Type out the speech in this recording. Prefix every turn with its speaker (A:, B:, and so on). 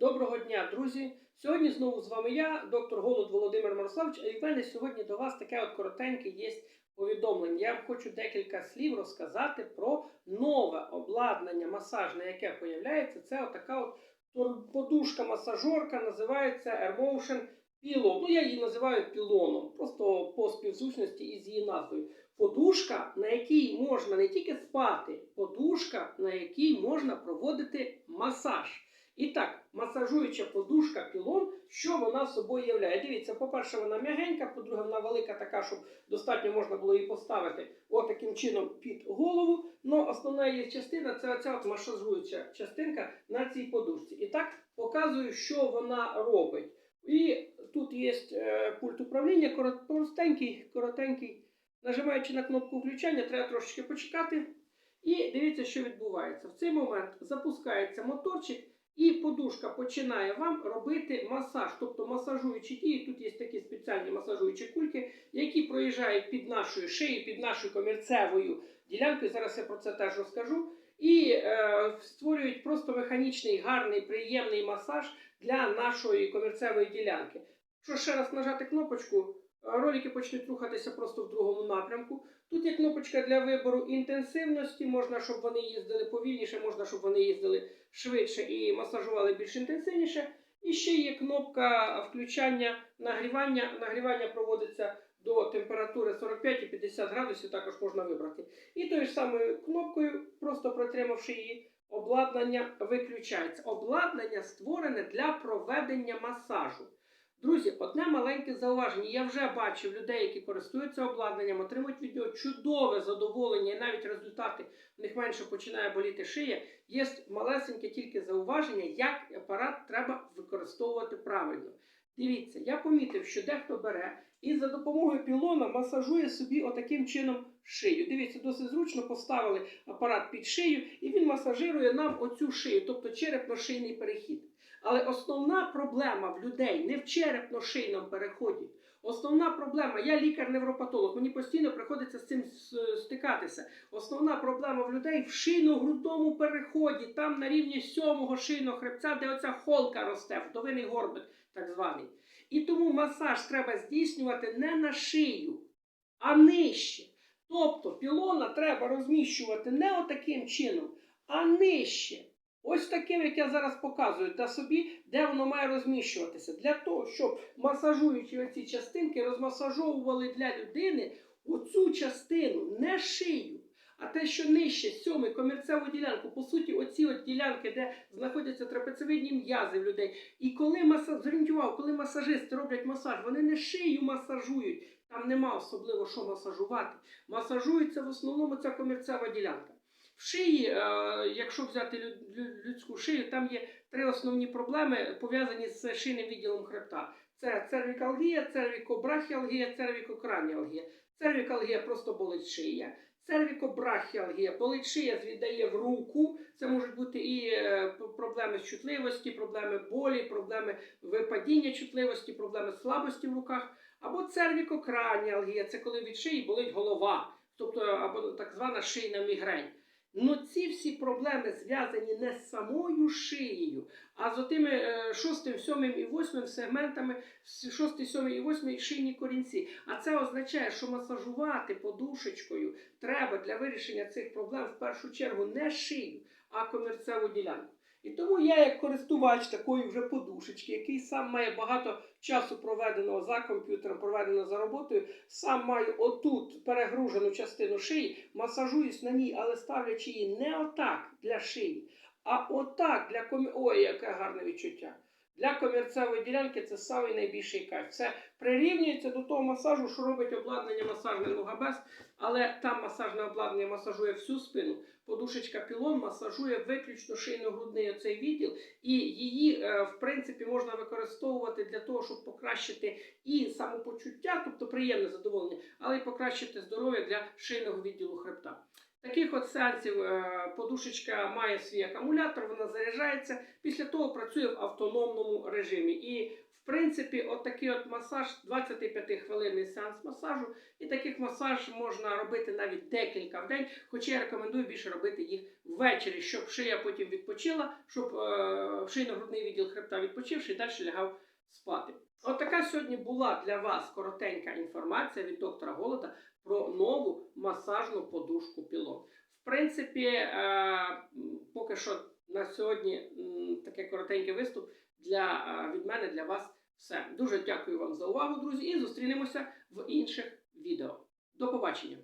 A: Доброго дня, друзі! Сьогодні знову з вами я, доктор Голод Володимир Мирославович, і в мене сьогодні до вас таке от коротеньке є повідомлення. Я вам хочу декілька слів розказати про нове обладнання масажне, яке появляється. Це отака от подушка-масажорка, називається AirMotion Pillow. Ну, я її називаю пілоном, просто по співзвучності із її назвою. Подушка, на якій можна не тільки спати, подушка, на якій можна проводити масаж. І так, масажуюча подушка пілон, що вона собою являє? Дивіться, по-перше, вона м'ягенька, по-друге, вона велика така, щоб достатньо можна було її поставити отаким чином під голову. Ну, основна її частина це оця от масажуюча частинка на цій подушці. І так показую, що вона робить. І тут є е, пульт управління, корот- простенький, коротенький. Нажимаючи на кнопку включення, треба трошечки почекати. І дивіться, що відбувається. В цей момент запускається моторчик, і подушка починає вам робити масаж, тобто масажуючі дії. Тут є такі спеціальні масажуючі кульки, які проїжджають під нашою шиєю, під нашою комірцевою ділянкою. Зараз я про це теж розкажу. І е, створюють просто механічний, гарний, приємний масаж для нашої комірцевої ділянки. Якщо ще раз нажати кнопочку, е, ролики почнуть рухатися просто в другому напрямку. Тут є кнопочка для вибору інтенсивності, можна, щоб вони їздили повільніше, можна, щоб вони їздили швидше і масажували більш інтенсивніше. І ще є кнопка включання нагрівання. Нагрівання проводиться до температури 45 і 50 градусів, також можна вибрати. І тою ж самою кнопкою, просто протримавши її, обладнання виключається. Обладнання створене для проведення масажу. Друзі, одне маленьке зауваження. Я вже бачив людей, які користуються обладнанням, отримують від нього чудове задоволення, і навіть результати в них менше починає боліти шия. Є малесеньке тільки зауваження, як апарат треба використовувати правильно. Дивіться, я помітив, що дехто бере і за допомогою пілона масажує собі отаким чином шию. Дивіться, досить зручно поставили апарат під шию, і він масажирує нам оцю шию, тобто черепно-шийний перехід. Але основна проблема в людей не в черепно-шийному переході. Основна проблема, я лікар-невропатолог, мені постійно приходиться з цим стикатися. Основна проблема в людей в шийно-грудному переході, там на рівні сьомого шийного хребця, де оця холка росте, вдовиний горбик, так званий. І тому масаж треба здійснювати не на шию, а нижче. Тобто пілона треба розміщувати не отаким чином, а нижче. Ось таким, як я зараз показую, та собі, де воно має розміщуватися. Для того, щоб масажуючи оці частинки, розмасажовували для людини оцю частину, не шию, а те, що нижче, сьомий, комірцеву ділянку. По суті, оці от ділянки, де знаходяться трапецевидні м'язи в людей. І коли маса... зверніть увагу, коли масажисти роблять масаж, вони не шию масажують, там нема особливо що масажувати. Масажується в основному ця комірцева ділянка. В шиї, е, якщо взяти лю- лю- людську шию, там є три основні проблеми пов'язані з шийним відділом хребта. Це цервікалгія, цервікобрахіалгія, цервікокраніалгія. Цервікалгія просто болить шия. Цервікобрахіалгія болить шия, звіддає в руку. Це можуть бути і е, проблеми з чутливості, проблеми болі, проблеми випадіння чутливості, проблеми слабості в руках. Або цервікокраніалгія, це коли від шиї болить голова, тобто або так звана шийна мігрень. Ну ці всі проблеми зв'язані не з самою шиєю, а з отими е, шостим, сьомим і восьмим сегментами, с- шостий, сьомий і восьмий шийні корінці. А це означає, що масажувати подушечкою треба для вирішення цих проблем в першу чергу не шию, а комірцеву ділянку. І тому я, як користувач такої вже подушечки, який сам має багато часу проведеного за комп'ютером, проведеного за роботою, сам маю отут перегружену частину шиї, масажуюсь на ній, але ставлячи її не отак для шиї, а отак для комі... Ой, яке гарне відчуття. Для комірцевої ділянки це самий найбільший кайф. Це прирівнюється до того масажу, що робить обладнання масажне Нугабес, але там масажне обладнання масажує всю спину. Подушечка пілон масажує виключно шийно-грудний оцей відділ, і її, е, в принципі, можна використовувати для того, щоб покращити і самопочуття, тобто приємне задоволення, але й покращити здоров'я для шийного відділу хребта. Таких от сеансів е, подушечка має свій акумулятор, вона заряджається, після того працює в автономному режимі. І в принципі, от такий от масаж, 25-хвилинний сеанс масажу, і таких масаж можна робити навіть декілька в день, хоча я рекомендую більше робити їх ввечері, щоб шия потім відпочила, щоб е, шийно-грудний відділ хребта відпочивши і далі лягав спати. Сьогодні була для вас коротенька інформація від доктора Голода про нову масажну подушку пілот. В принципі, е, поки що на сьогодні таке коротенький виступ для, е, від мене для вас все. Дуже дякую вам за увагу, друзі, і зустрінемося в інших відео. До побачення!